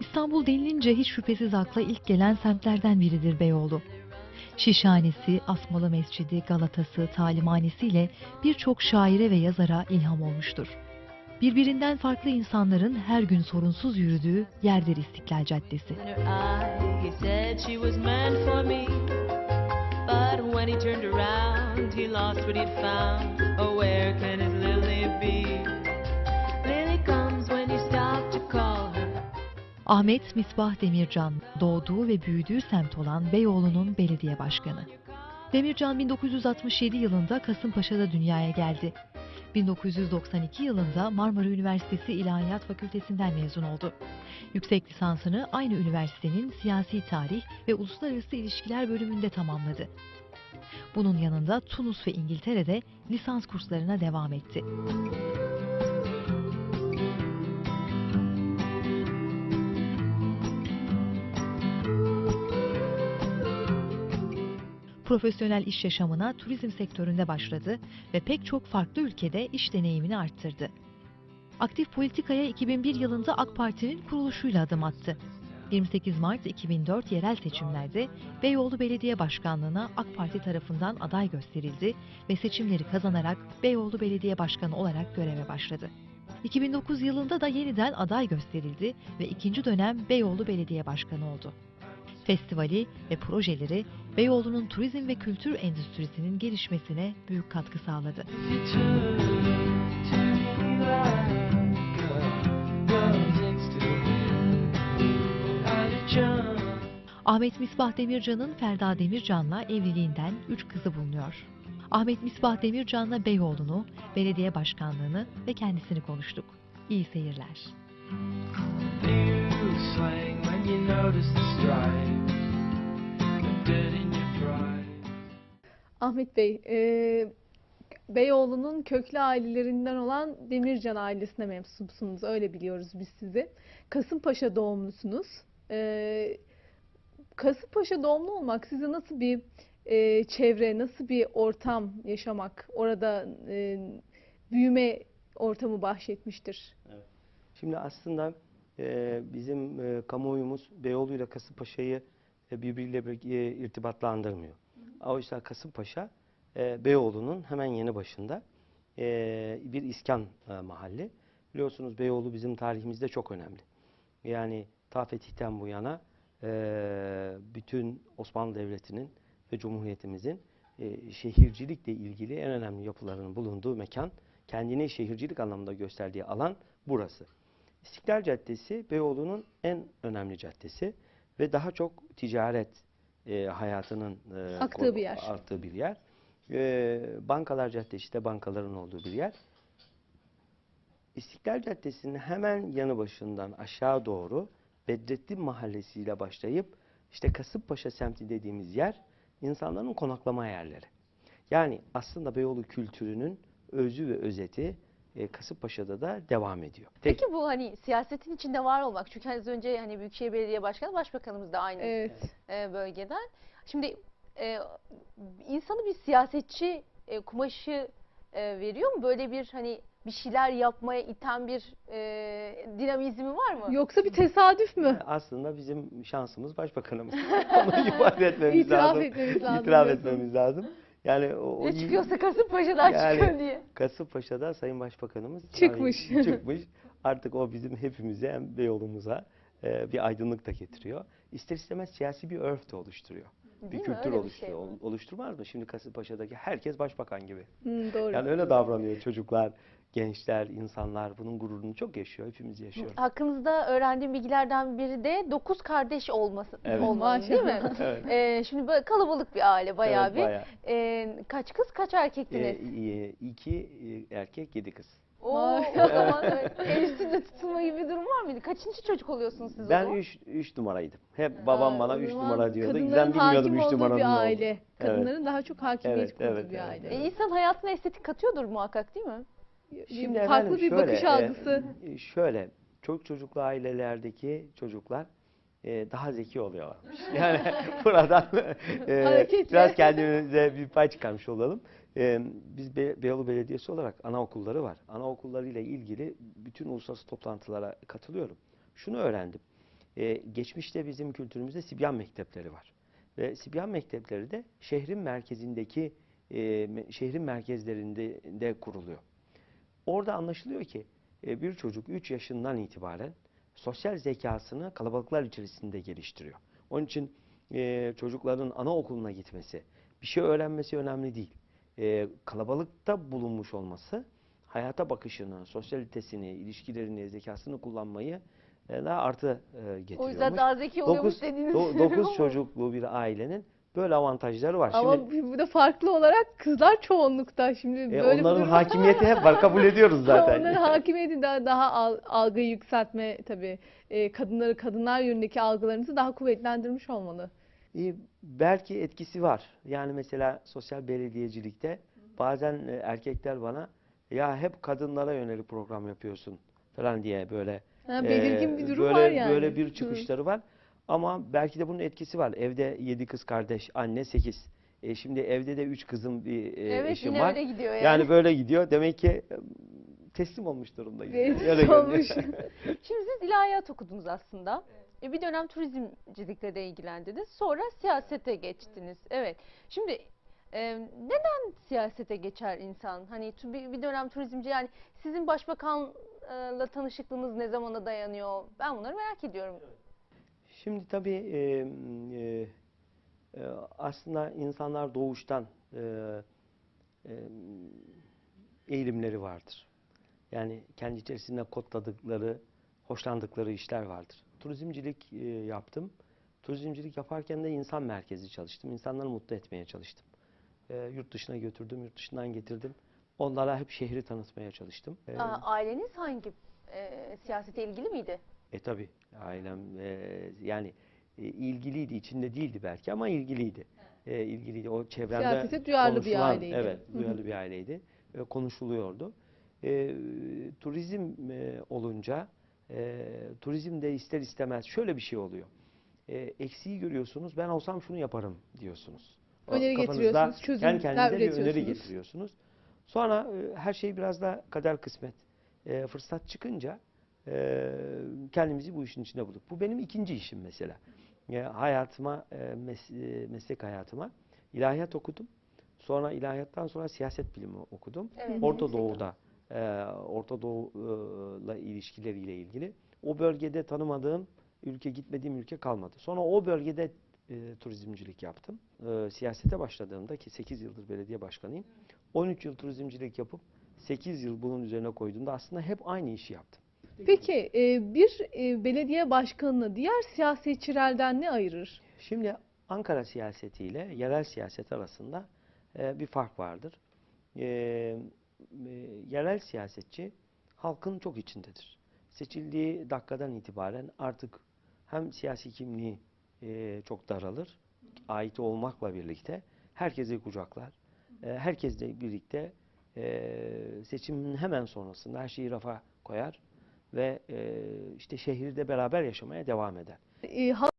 İstanbul denilince hiç şüphesiz akla ilk gelen semtlerden biridir Beyoğlu. Şişhanesi, Asmalı Mescidi, Galatası, talimhanesiyle birçok şaire ve yazara ilham olmuştur. Birbirinden farklı insanların her gün sorunsuz yürüdüğü yerdir İstiklal Caddesi. Oh. Ahmet Misbah Demircan doğduğu ve büyüdüğü semt olan Beyoğlu'nun belediye başkanı. Demircan 1967 yılında Kasımpaşa'da dünyaya geldi. 1992 yılında Marmara Üniversitesi İlahiyat Fakültesinden mezun oldu. Yüksek lisansını aynı üniversitenin siyasi tarih ve uluslararası ilişkiler bölümünde tamamladı. Bunun yanında Tunus ve İngiltere'de lisans kurslarına devam etti. Profesyonel iş yaşamına turizm sektöründe başladı ve pek çok farklı ülkede iş deneyimini arttırdı. Aktif politikaya 2001 yılında AK Parti'nin kuruluşuyla adım attı. 28 Mart 2004 yerel seçimlerde Beyoğlu Belediye Başkanlığı'na AK Parti tarafından aday gösterildi ve seçimleri kazanarak Beyoğlu Belediye Başkanı olarak göreve başladı. 2009 yılında da yeniden aday gösterildi ve ikinci dönem Beyoğlu Belediye Başkanı oldu. Festivali ve projeleri Beyoğlu'nun turizm ve kültür endüstrisinin gelişmesine büyük katkı sağladı. Ahmet Misbah Demircan'ın Ferda Demircan'la evliliğinden 3 kızı bulunuyor. Ahmet Misbah Demircan'la Beyoğlu'nu, belediye başkanlığını ve kendisini konuştuk. İyi seyirler. You swing when you notice the stripes, Ahmet Bey, e, Beyoğlu'nun köklü ailelerinden olan Demircan ailesine mensupsunuz. Öyle biliyoruz biz sizi. Kasımpaşa doğumlusunuz. E, Kasımpaşa doğumlu olmak size nasıl bir e, çevre, nasıl bir ortam yaşamak, orada e, büyüme ortamı bahşetmiştir? Şimdi aslında e, bizim e, kamuoyumuz Beyoğlu ile Kasımpaşa'yı e, birbiriyle bir, e, irtibatlandırmıyor. Oysa Kasımpaşa e, Beyoğlu'nun hemen yanı başında e, bir iskan e, mahalli. Biliyorsunuz Beyoğlu bizim tarihimizde çok önemli. Yani ta fetihten bu yana e, bütün Osmanlı Devleti'nin ve Cumhuriyetimizin e, şehircilikle ilgili en önemli yapılarının bulunduğu mekan, kendini şehircilik anlamında gösterdiği alan burası. İstiklal Caddesi Beyoğlu'nun en önemli caddesi ve daha çok ticaret e, hayatının e, Aktığı bir yer. arttığı bir yer. E, bankalar Caddesi de bankaların olduğu bir yer. İstiklal Caddesi'nin hemen yanı başından aşağı doğru Bedrettin Mahallesi ile başlayıp işte Kasımpaşa semti dediğimiz yer insanların konaklama yerleri. Yani aslında Beyoğlu kültürünün özü ve özeti e, Kasımpaşa'da da devam ediyor. Tek- Peki bu hani siyasetin içinde var olmak. Çünkü az önce hani Büyükşehir Belediye Başkanı, Başbakanımız da aynı Evet. e, bölgeden. Şimdi e, insanı bir siyasetçi e, kumaşı e, veriyor mu? Böyle bir hani bir şeyler yapmaya iten bir e, dinamizmi var mı? Yoksa bir tesadüf mü? Aslında bizim şansımız başbakanımız. Onu ifade etmemiz İtiraf lazım. etmemiz lazım İtiraf etmemiz lazım. Yani o, Ne çıkıyorsa Kasımpaşa'dan Yani- çıkıyor diye. Kasımpaşa'da Sayın Başbakanımız Çıkmış. yani çıkmış. Artık o bizim hepimize hem Beyoğlu'muza e, bir aydınlık da getiriyor. İster istemez siyasi bir örf de oluşturuyor. Bir Değil mi? kültür bir oluşturuyor. şey. Ol- Oluşturmaz mı? Şimdi Kasımpaşa'daki herkes başbakan gibi. Hı, doğru. Yani öyle davranıyor çocuklar, gençler, insanlar. Bunun gururunu çok yaşıyor. Hepimiz yaşıyoruz. Hakkınızda öğrendiğim bilgilerden biri de dokuz kardeş olması Evet. olmanız değil mi? Evet. E, şimdi böyle kalabalık bir aile bayağı Evet, bir. bayağı. E, kaç kız kaç erkektiniz? e, iki e, erkek, yedi kız. Oo, o zaman evet. el üstünde tutulma gibi bir durum var mıydı? Kaçıncı çocuk oluyorsunuz siz o Ben zaman? üç, üç numaraydım. Hep babam bana O üç zaman numara diyordu. kadınların Ben bilmiyordum hakim üç olduğu numaranın bir ne olduğunu. aile. Kadınların daha çok hakimiyet Evet, kurduğu evet, bir evet, aile. E, insan hayatına estetik katıyordur muhakkak değil mi? Şimdi farklı efendim bir şöyle, bakış e, algısı. e, şöyle, çok çocuklu ailelerdeki çocuklar e, daha zeki oluyorlarmış. Yani buradan e, Hareketle. biraz kendimize bir pay çıkarmış olalım. E, biz Be- Beyoğlu Belediyesi olarak anaokulları var. Anaokulları ile ilgili bütün uluslararası toplantılara katılıyorum. Şunu öğrendim. E, geçmişte bizim kültürümüzde Sibyan mektepleri var. Ve Sibyan mektepleri de şehrin merkezindeki e, şehrin merkezlerinde de kuruluyor. Orada anlaşılıyor ki e, bir çocuk 3 yaşından itibaren sosyal zekasını kalabalıklar içerisinde geliştiriyor. Onun için e, çocukların anaokuluna gitmesi, bir şey öğrenmesi önemli değil. E, kalabalıkta bulunmuş olması hayata bakışını, sosyalitesini, ilişkilerini, zekasını kullanmayı e, daha artı e, getiriyormuş. O yüzden daha zeki oluyormuş 9, dediğiniz. 9 çocuklu bir ailenin böyle avantajları var. Ama Şimdi bu da farklı olarak kızlar çoğunlukta. Şimdi e, böyle onların durum- hakimiyeti hep var kabul ediyoruz zaten. Onların hakimiyeti daha, daha al- algıyı yükseltme tabii. E, kadınları kadınlar yönündeki algılarınızı daha kuvvetlendirmiş olmalı. E, belki etkisi var. Yani mesela sosyal belediyecilikte bazen e, erkekler bana ya hep kadınlara yönelik program yapıyorsun falan diye böyle Ha, belirgin e, bir durum böyle, var yani. Böyle bir Hı. çıkışları var. Ama belki de bunun etkisi var. Evde yedi kız kardeş, anne sekiz. E, şimdi evde de üç kızım bir e, evet eşim var. öyle gidiyor yani. Yani böyle gidiyor. Demek ki e, teslim olmuş durumdayız. Teslim olmuş. Şimdi siz ilahiyat okudunuz aslında. E, Bir dönem turizmcilikle de ilgilendiniz. Sonra siyasete geçtiniz. Evet. Şimdi e, neden siyasete geçer insan? Hani bir dönem turizmci yani sizin başbakanla tanışıklığınız ne zamana dayanıyor? Ben bunları merak ediyorum. Şimdi tabii e, e, e, aslında insanlar doğuştan e, e, eğilimleri vardır. Yani kendi içerisinde kodladıkları, hoşlandıkları işler vardır. Turizmcilik e, yaptım. Turizmcilik yaparken de insan merkezi çalıştım. İnsanları mutlu etmeye çalıştım. E, yurt dışına götürdüm, yurt dışından getirdim. Onlara hep şehri tanıtmaya çalıştım. E, Aa, aileniz hangi e, siyasete ilgili miydi? e tabi ailem e, yani e, ilgiliydi, içinde değildi belki ama ilgiliydi. E, ilgiliydi. O çevremde Siyasete duyarlı bir aileydi. Evet, Hı hı. duyarlı bir aileydi. E, konuşuluyordu. E, turizm e, olunca e, turizmde ister istemez şöyle bir şey oluyor. E, eksiği görüyorsunuz, ben olsam şunu yaparım diyorsunuz. Öneri kafanızda getiriyorsunuz, çözümler kendi kendinize bir öneri getiriyorsunuz. Sonra e, her şey biraz da kader kısmet. E, fırsat çıkınca e, kendimizi bu işin içinde bulduk. Bu benim ikinci işim mesela. E, hayatıma, e, mes- e, meslek hayatıma ilahiyat okudum. Sonra ilahiyattan sonra siyaset bilimi okudum. Evet. Orta Doğu'da, e, Orta Doğu'la ilişkileriyle ilgili. O bölgede tanımadığım ülke, gitmediğim ülke kalmadı. Sonra o bölgede e, turizmcilik yaptım. E, siyasete başladığımda ki 8 yıldır belediye başkanıyım. 13 yıl turizmcilik yapıp 8 yıl bunun üzerine koyduğumda aslında hep aynı işi yaptım. Peki e, bir e, belediye başkanını diğer siyasetçilerden ne ayırır? Şimdi Ankara siyasetiyle yerel siyaset arasında e, bir fark vardır. E, e, yerel siyasetçi halkın çok içindedir. Seçildiği dakikadan itibaren artık hem siyasi kimliği e, çok daralır, ait olmakla birlikte herkesi kucaklar. E, herkesle birlikte e, seçimin hemen sonrasında her şeyi rafa koyar ve e, işte şehirde beraber yaşamaya devam eder. E,